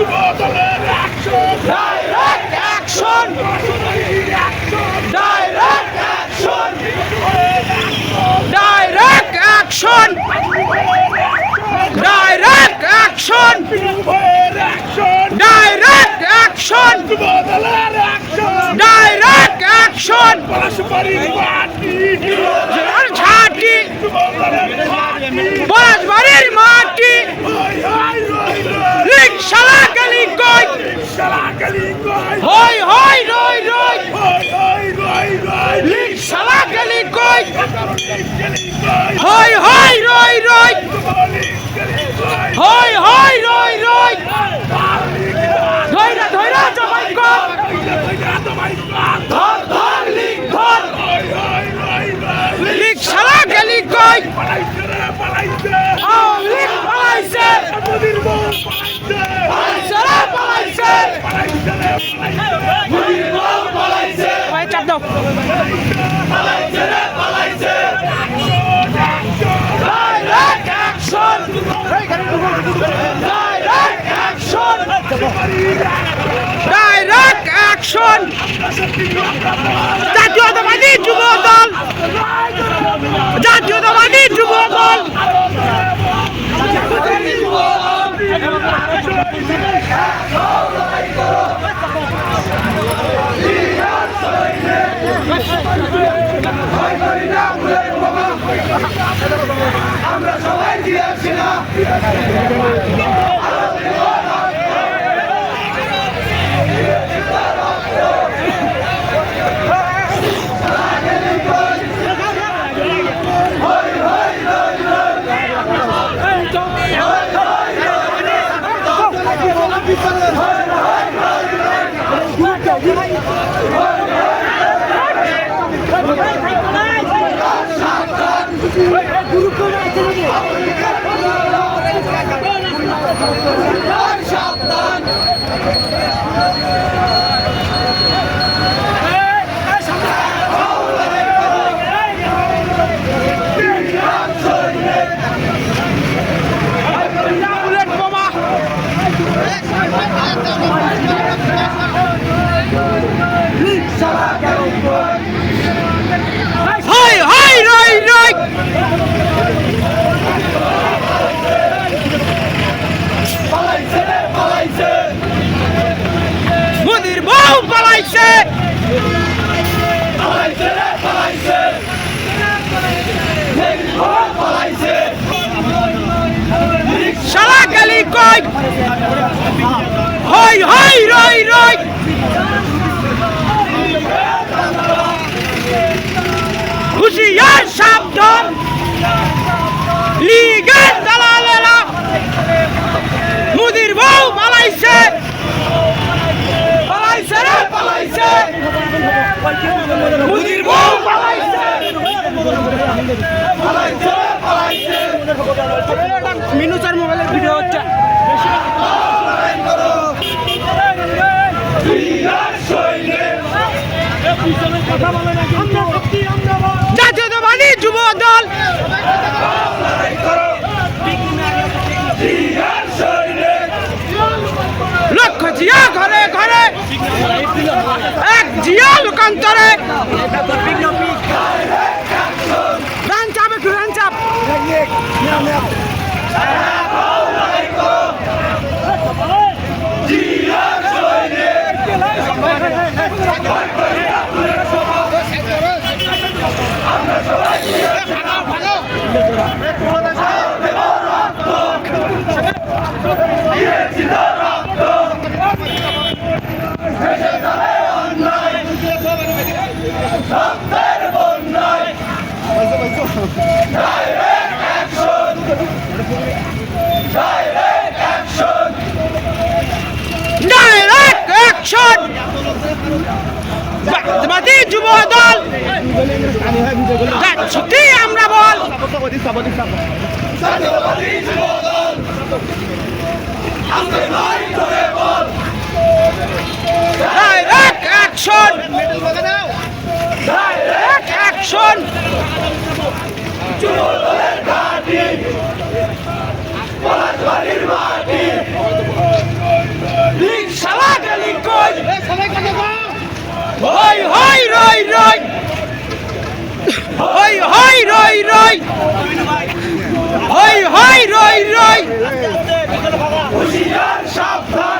Direct action direct action direct action direct action direct action direct action ছাটি বাঁশবাড়ির মাটি রিক্সালা গলি কই হই হই রই রই রিক্সালা গলি কই হই হই রই রই হই হই রই রই ধইরা ধইরা জমাই কর। ধর ধর লিখ ধর। রিক্সালা গলি কই আওয়ামী লীগ পালাইছে পালাইছে। Direct action! জাতীয়তাবাদী যুব দল জাতীয়তাবাদী যুব দল বুলেট Wait, wait. পালাইছে শালা গলি কই? হই হই রই রই। হুশিয়ার সাবধান। লিগের দালালেরা মুদির বউ পালাইছে পালাইছে রে পালাইছে মুদির বউ পালাইছে পালাইছে রে পালাইছে মিনুচার মোবাইলের ভিডিও হচ্ছে। জাতীয়তাবাদী যুব দল। লক্ষ্য জিয়া ঘরে ঘরে। এক জিয়া লোকান্তরে। ডাইরেক্ট অ্যাকশন বাদী যুব দল! সত্যি আমরা বল! ডাইরেক্ট অ্যাকশন ডাইরেক্ট অ্যাকশন হই হই রই রই। হই হই রই রই। হুশিয়ার সাবধান।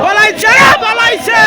বলাইছে রে বলাইছে।